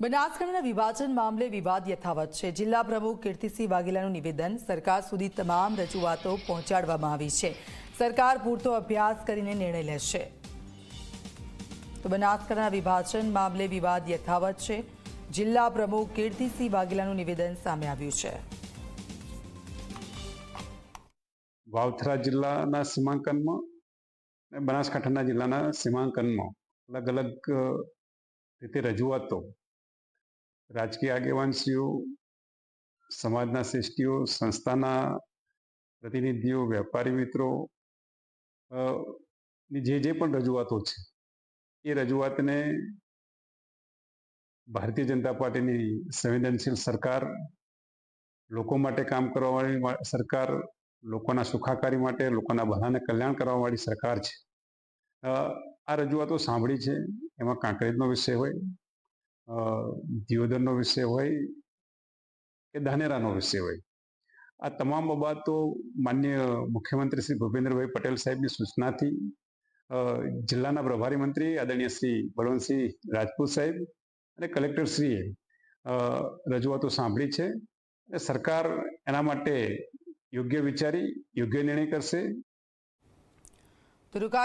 બનાસકાંઠાના વિભાજન મામલે વિવાદ યથાવત છે. જિલ્લા પ્રમુખ કીર્તિસિંહ વાઘેલાનું નિવેદન સરકાર સુધી તમામ રજૂઆતો પહોંચાડવામાં આવી છે. સરકાર પૂરતો અભ્યાસ કરીને નિર્ણય લેશે. તો બનાસકાંઠાના વિભાજન મામલે વિવાદ યથાવત છે. જિલ્લા પ્રમુખ કીર્તિસિંહ વાઘેલાનું નિવેદન સામે આવ્યું છે. વાવથરા જિલ્લાના સીમાંકનમાં બનાસકાંઠાના જિલ્લાના સીમાંકનમાં અલગ અલગ રીતે રજૂઆતો રાજકીય આગેવાનશ્રીઓ, સમાજના શ્રેષ્ઠીઓ, સંસ્થાના પ્રતિનિધિઓ, વેપારી મિત્રો જે જે પણ રજૂઆતો છે, એ રજૂઆતને ભારતીય જનતા પાર્ટીની સંવેદનશીલ સરકાર, લોકો માટે કામ કરવાવાળી સરકાર, લોકોના સુખાકારી માટે, લોકોના બધાને કલ્યાણ કરવાવાળી સરકાર છે. આ રજૂઆતો સાંભળી છે, એમાં કાંકરેજનો વિષય હોય દિયોદરનો વિષય હોય કે ધાનેરાનો વિષય હોય. આ તમામ બાબતો માન્ય મુખ્યમંત્રી શ્રી ભૂપેન્દ્રભાઈ પટેલ સાહેબની સૂચનાથી જિલ્લાના પ્રભારી મંત્રી આદરણીય શ્રી બળવંતસિંહ રાજપૂત સાહેબ અને કલેક્ટરશ્રીએ રજૂઆતો સાંભળી છે. અને સરકાર એના માટે યોગ્ય વિચારી, યોગ્ય નિર્ણય કરશે.